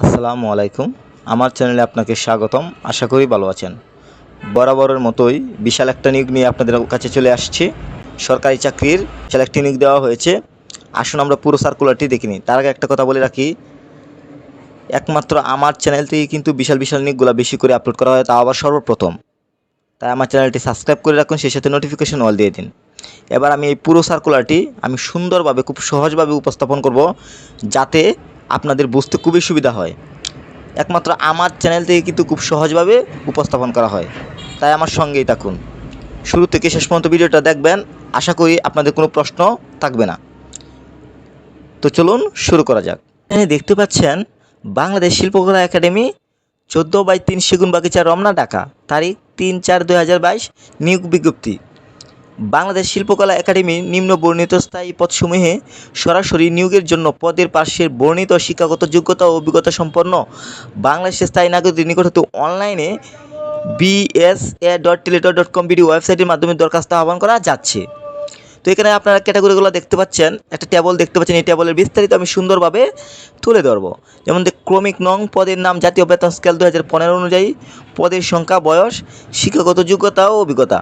আসসালামু আলাইকুম। আমার চ্যানেলে আপনাকে স্বাগতম। আশা করি ভালো আছেন। বরাবরের মতোই বিশাল একটা নিয়োগ নিয়ে আপনাদের কাছে চলে আসছি। সরকারি চাকরির বিশাল একটি নিয়োগ দেওয়া হয়েছে। আসুন আমরা পুরো সার্কুলারটি দেখিনি তার আগে একটা কথা বলে রাখি, একমাত্র আমার চ্যানেল থেকেই কিন্তু বিশাল বিশাল নিয়োগগুলো বেশি করে আপলোড করা হয় তা আবার সর্বপ্রথম। তাই আমার চ্যানেলটি সাবস্ক্রাইব করে রাখুন, সেই সাথে নোটিফিকেশন অল দিয়ে দিন। এবার আমি এই পুরো সার্কুলারটি আমি সুন্দরভাবে, খুব সহজভাবে উপস্থাপন করব, যাতে আপনাদের বুঝতে খুবই সুবিধা হয়। একমাত্র আমার চ্যানেল থেকে কিন্তু খুব সহজভাবে উপস্থাপন করা হয়। তাই আমার সঙ্গেই থাকুন। শুরু থেকে শেষ পর্যন্ত ভিডিওটা দেখবেন। আশা করি আপনাদের কোনো প্রশ্ন থাকবে না। তো চলুন শুরু করা যাক। এখানে দেখতে পাচ্ছেন বাংলাদেশ শিল্পকলা একাডেমি চোদ্দ বাই তিন সেগুন বাগিচা রমনা, ঢাকা। তারিখ তিন চার দুই নিয়োগ বিজ্ঞপ্তি। বাংলাদেশ শিল্পকলা একাডেমি নিম্ন বর্ণিত স্থায়ী পদসমূহে সরাসরি নিয়োগের জন্য পদের পার্শ্বের বর্ণিত শিক্ষাগত যোগ্যতা ও অভিজ্ঞতা সম্পন্ন বাংলাদেশের স্থায়ী নাগরিকদের নিকট হতে অনলাইনে BSA dot teletalk dot com BD ওয়েবসাইটের মাধ্যমে দরখাস্ত আহ্বান করা যাচ্ছে। তো এখানে আপনারা ক্যাটাগরিগুলো দেখতে পাচ্ছেন, একটা টেবল দেখতে পাচ্ছেন, এই টেবলের বিস্তারিত আমি সুন্দরভাবে তুলে ধরবো। যেমন ক্রমিক নং পদের নাম, জাতীয় বেতন স্কেল দু হাজার পনেরো অনুযায়ী পদের সংখ্যা, বয়স, শিক্ষাগত যোগ্যতা ও অভিজ্ঞতা।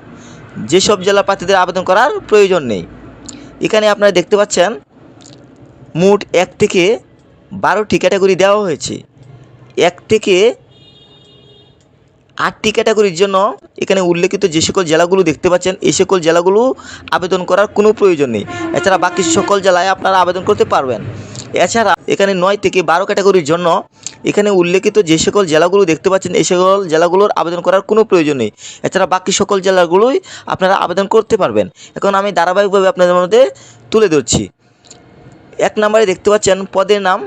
যেসব জেলা প্রার্থীদের আবেদন করার প্রয়োজন নেই। এখানে আপনারা দেখতে পাচ্ছেন, মোট এক থেকে বারোটি ক্যাটাগরি দেওয়া হয়েছে। এক থেকে আটটি ক্যাটাগরির জন্য এখানে উল্লেখিত যে সকল জেলাগুলো দেখতে পাচ্ছেন এই সকল জেলাগুলো আবেদন করার কোনো প্রয়োজন নেই। এছাড়া বাকি সকল জেলায় আপনারা আবেদন করতে পারবেন। এছাড়া এখানে নয় থেকে বারো ক্যাটাগরির জন্য এখানে উল্লেখিত যে সকল জেলাগুলো দেখতে পাচ্ছেন, এই সকল জেলাগুলোর আবেদন করার কোনো প্রয়োজন নেই। এছাড়া বাকি সকল জেলাগুলোই আপনারা আবেদন করতে পারবেন। এখন আমি ধারাবাহিকভাবে আপনাদের মধ্যে তুলে ধরছি। এক নম্বরে দেখতে পাচ্ছেন পদের নাম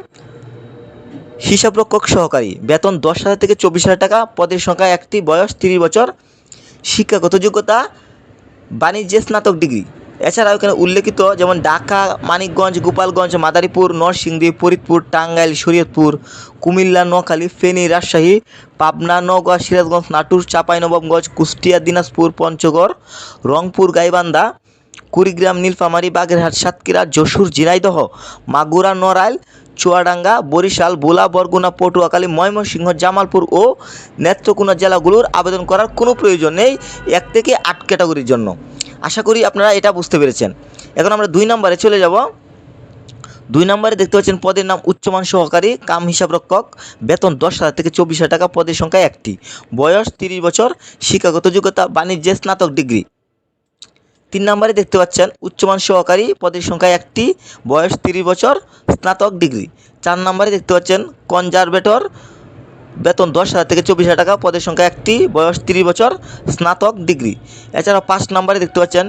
হিসাবরক্ষক সহকারী। বেতন দশ হাজার থেকে চব্বিশ হাজার টাকা। পদের সংখ্যা একটি, বয়স তিরিশ বছর। শিক্ষাগত যোগ্যতা বাণিজ্যে স্নাতক ডিগ্রি। এছাড়াও এখানে উল্লেখিত যেমন ঢাকা, মানিকগঞ্জ, গোপালগঞ্জ, মাদারীপুর, নরসিংদী, ফরিদপুর, টাঙ্গাইল, শরীয়তপুর, কুমিল্লা, নোয়াখালী, ফেনী, রাজশাহী, পাবনা, নওগাঁ, সিরাজগঞ্জ, নাটোর চাঁপাইনবাবগঞ্জ কুষ্টিয়া, দিনাজপুর, পঞ্চগড়, রংপুর, গাইবান্ধা, কুড়িগ্রাম, নীলফামারী, বাগেরহাট, সাতক্ষীরা, যশোর, ঝিনাইদহ, মাগুরা, নড়াইল, চুয়াডাঙ্গা, বরিশাল, ভোলা, বরগুনা, পটুয়াখালী, ময়মনসিংহ, জামালপুর ও নেত্রকোনা জেলাগুলোর আবেদন করার কোনো প্রয়োজন নেই এক থেকে আট ক্যাটাগরির জন্য। আশা করি আপনারা এটা বুঝতে পেরেছেন। এখন আমরা দুই নম্বরে চলে যাব। দুই নম্বরে দেখতে পাচ্ছেন পদের নাম উচ্চমান সহকারী, কাম হিসাবরক্ষক বেতন দশ হাজার থেকে চব্বিশ হাজার টাকা, পদের সংখ্যা একটি। বয়স তিরিশ বছর, শিক্ষাগত যোগ্যতা, বাণিজ্যে স্নাতক ডিগ্রি। তিন নম্বরে দেখতে পাচ্ছেন উচ্চমান সহকারী, পদের সংখ্যা একটি, বয়স তিরিশ বছর, স্নাতক ডিগ্রি। চার নম্বরে দেখতে পাচ্ছেন কনজারভেটর বেতন দশ হাজার থেকে চব্বিশ হাজার টাকা, পদের সংখ্যা একটি, বয়স তিরিশ বছর, স্নাতক ডিগ্রি। এছাড়া পাঁচ নম্বরে দেখতে পাচ্ছেন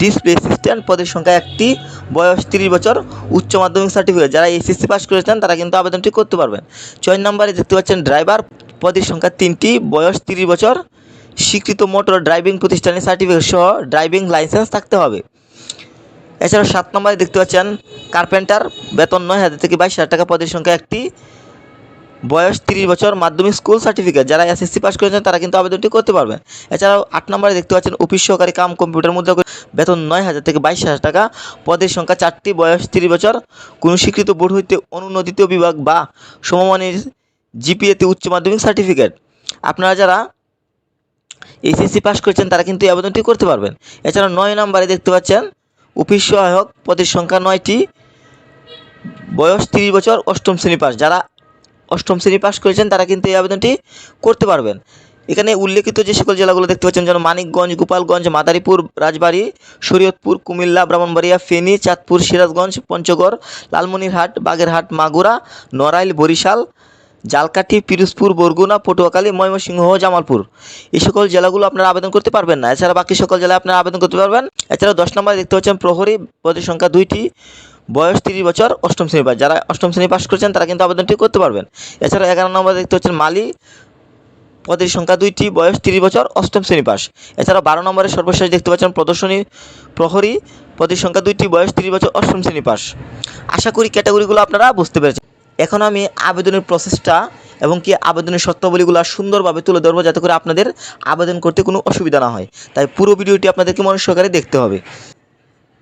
ডিসপ্লে অ্যাসিস্ট্যান্ট পদের সংখ্যা একটি, বয়স তিরিশ বছর, উচ্চ মাধ্যমিক সার্টিফিকেট যারা এসএসসি পাস করেছেন, তারা কিন্তু আবেদনটি করতে পারবেন। ছয় নম্বরে দেখতে পাচ্ছেন ড্রাইভার পদের সংখ্যা তিনটি, বয়স তিরিশ বছর, স্বীকৃত মোটর ড্রাইভিং প্রতিষ্ঠানের সার্টিফিকেট সহ ড্রাইভিং লাইসেন্স থাকতে হবে। এছাড়া সাত নম্বরে দেখতে পাচ্ছেন কার্পেন্টার বেতন নয় হাজার থেকে বাইশ হাজার টাকা, পদের সংখ্যা একটি বয়স তিরিশ বছর মাধ্যমিক স্কুল সার্টিফিকেট যারা এসএসসি পাস করেছেন, তারা কিন্তু আবেদনটি করতে পারবেন এছাড়াও আট নম্বরে দেখতে পাচ্ছেন অফিস সহকারী কাম কম্পিউটার মুদ্রা বেতন নয় হাজার থেকে বাইশ হাজার টাকা। পদের সংখ্যা চারটি, বয়স তিরিশ বছর। কোনো স্বীকৃত বোর্ড হইতে অনুমোদিত বিভাগ বা সমমানের জিপিএতে উচ্চ মাধ্যমিক সার্টিফিকেট আপনারা যারা এসএসসি পাস করেছেন, তারা কিন্তু আবেদনটি করতে পারবেন। এছাড়া নয় নম্বরে দেখতে পাচ্ছেন অফিস সহায়ক, পদের সংখ্যা নয়টি। বয়স তিরিশ বছর, অষ্টম শ্রেণি পাস যারা অষ্টম শ্রেণি পাস করেছেন, তারা কিন্তু এই আবেদনটি করতে পারবেন। এখানে উল্লেখিত যে সকল জেলাগুলো দেখতে পাচ্ছেন, যেমন মানিকগঞ্জ, গোপালগঞ্জ, মাদারীপুর, রাজবাড়ী, শরীয়তপুর, কুমিল্লা, ব্রাহ্মণবাড়িয়া, ফেনী, চাঁদপুর, সিরাজগঞ্জ, পঞ্চগড়, লালমনিরহাট, বাগেরহাট, মাগুরা, নড়াইল, বরিশাল, জালকাঠি, পিরোজপুর, বরগুনা, পটুয়াখালী, ময়মনসিংহ, জামালপুর। এই সকল জেলাগুলো আপনারা আবেদন করতে পারবেন না। এছাড়া বাকি সকল জেলায় আপনারা আবেদন করতে পারবেন। এছাড়া দশ নম্বরে দেখতে পাচ্ছেন, প্রহরী পদের সংখ্যা দুইটি। বয়স তিরিশ বছর অষ্টম শ্রেণি পাস। যারা অষ্টম শ্রেণি পাস করেছেন, তারা কিন্তু আবেদনটি করতে পারবেন। এছাড়া এগারো নম্বরে দেখতে পাচ্ছেন মালি। পদের সংখ্যা দুইটি, বয়স তিরিশ বছর, অষ্টম শ্রেণি পাস। এছাড়া বারো নম্বরে সর্বশেষ দেখতে পাচ্ছেন প্রদর্শনী প্রহরী। পদের সংখ্যা দুইটি, বয়স তিরিশ বছর, অষ্টম শ্রেণি পাস। আশা করি ক্যাটাগরিগুলো আপনারা বুঝতে পেরেছেন। এখন আমি আবেদনের প্রসেসটা এবং কি আবেদনের শর্তাবলীগুলো সুন্দরভাবে তুলে ধরবো, যাতে করে আপনাদের আবেদন করতে কোনো অসুবিধা না হয়। তাই পুরো ভিডিওটি আপনাদেরকে মনোযোগ সহকারে দেখতে হবে।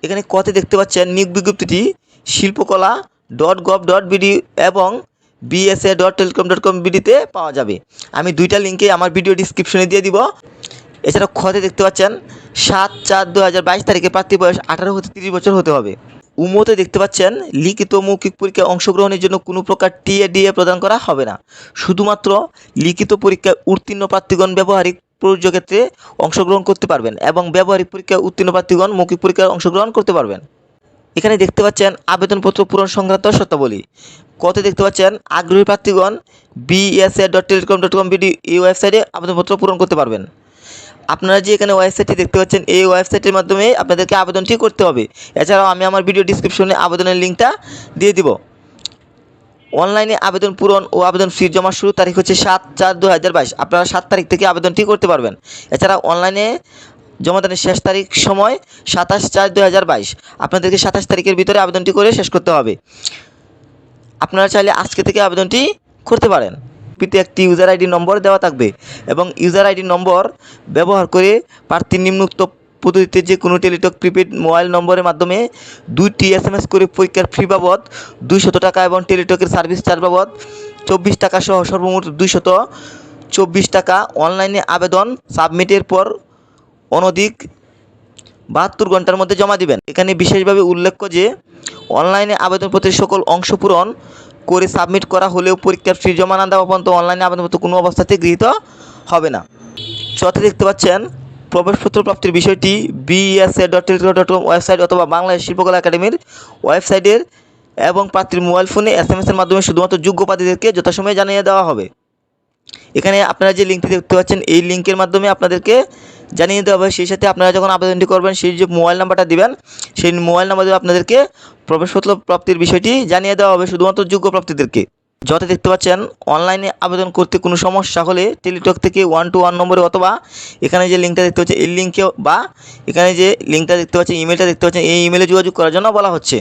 এখানে কতে দেখতে পাচ্ছেন নিয়োগ বিজ্ঞপ্তিটি Shilpakala dot gov dot BD এবং BSA dot telecom dot com বিডিতে পাওয়া যাবে। আমি দুইটা লিঙ্কে আমার ভিডিও ডিসক্রিপশনে দিয়ে দিব। এছাড়া খতে দেখতে পাচ্ছেন সাত চার দু হাজার বাইশ তারিখে প্রার্থী বয়স আঠারো হতে তিরিশ বছর হতে হবে। উমোতে দেখতে পাচ্ছেন লিখিত মৌখিক পরীক্ষায় অংশগ্রহণের জন্য কোনো প্রকার টিএ ডিএ প্রদান করা হবে না। শুধুমাত্র লিখিত পরীক্ষায় উত্তীর্ণ প্রার্থীগণ ব্যবহারিক প্রযোগক্ষেত্রে অংশগ্রহণ করতে পারবেন এবং ব্যবহারিক পরীক্ষায় উত্তীর্ণ প্রার্থীগণ মৌখিক পরীক্ষায় অংশগ্রহণ করতে পারবেন। এখানে দেখতে পাচ্ছেন আবেদনপত্র পূরণ সংক্রান্ত শর্তাবলী। কত দেখতে পাচ্ছেন আগ্রহী প্রার্থীগণ BSA dot telecom dot com BD এই ওয়েবসাইটে আবেদনপত্র পূরণ করতে পারবেন। আপনারা যে এখানে ওয়েবসাইটটি দেখতে পাচ্ছেন, এই ওয়েবসাইটের মাধ্যমে আপনাদেরকে আবেদনটি করতে হবে। এছাড়াও আমি আমার ভিডিও ডিসক্রিপশনে আবেদনের লিঙ্কটা দিয়ে দিব। অনলাইনে আবেদন পূরণ ও আবেদন ফি জমা শুরু তারিখ হচ্ছে সাত চার দু হাজার বাইশ। আপনারা সাত তারিখ থেকে আবেদনটি করতে পারবেন। এছাড়া অনলাইনে জমাদানের শেষ তারিখ সময় সাতাশ চার দু হাজার বাইশ। আপনাদেরকে সাতাশ তারিখের ভিতরে আবেদনটি করে শেষ করতে হবে। আপনারা চাইলে আজকে থেকে আবেদনটি করতে পারেন। পিতে একটি ইউজার আইডি নম্বর দেওয়া থাকবে এবং ইউজার আইডি নম্বর ব্যবহার করে প্রার্থীর নিম্নোক্ত পদ্ধতিতে যে কোনো টেলিটক প্রিপেড মোবাইল নম্বরের মাধ্যমে দুইটি এস এম এস করে পরীক্ষার ফি বাবদ দুইশত টাকা এবং টেলিটকের সার্ভিস চার্জ বাবদ চব্বিশ টাকা সহ সর্বমোট দুইশত চব্বিশ টাকা অনলাইনে আবেদন সাবমিটের পর অনধিক বাহাত্তর ঘণ্টার মধ্যে জমা দিবেন। এখানে বিশেষভাবে উল্লেখ্য যে অনলাইনে আবেদনপত্রের সকল অংশ পূরণ করে সাবমিট করা হলেও পরীক্ষার ফি জমা না দেওয়া পর্যন্ত অনলাইনে আবেদনপত্র কোনো অবস্থাতে গৃহীত হবে না। চতে দেখতে পাচ্ছেন প্রবেশপত্র প্রাপ্তির বিষয়টি BSA dot dot com website অথবা বাংলাদেশ শিল্পকলা একাডেমির ওয়েবসাইটের এবং প্রার্থীর মোবাইল ফোনে এস এম এসের মাধ্যমে শুধুমাত্র যোগ্য প্রার্থীদেরকে যথাসময়ে জানিয়ে দেওয়া হবে। এখানে আপনারা যে লিঙ্কটি দেখতে পাচ্ছেন, এই লিঙ্কের মাধ্যমে আপনাদেরকে জানিয়ে দেওয়া হবে। সেই সাথে আপনারা যখন আবেদনটি করবেন, সেই যে মোবাইল নাম্বারটা দিবেন, সেই মোবাইল নাম্বার দিয়ে আপনাদেরকে প্রবেশপত্র প্রাপ্তির বিষয়টি জানিয়ে দেওয়া হবে শুধুমাত্র যোগ্য প্রাপ্তিদেরকে যত দেখতে পাচ্ছেন অনলাইনে আবেদন করতে কোনো সমস্যা হলে টেলিটক থেকে ওয়ান টু ওয়ান নম্বরে অথবা এখানে যে লিঙ্কটা দেখতে পাচ্ছেন, এই লিঙ্কে বা এখানে যে লিঙ্কটা দেখতে পাচ্ছেন ইমেলটা দেখতে পাচ্ছেন, এই ইমেলে যোগাযোগ করার জন্য বলা হচ্ছে।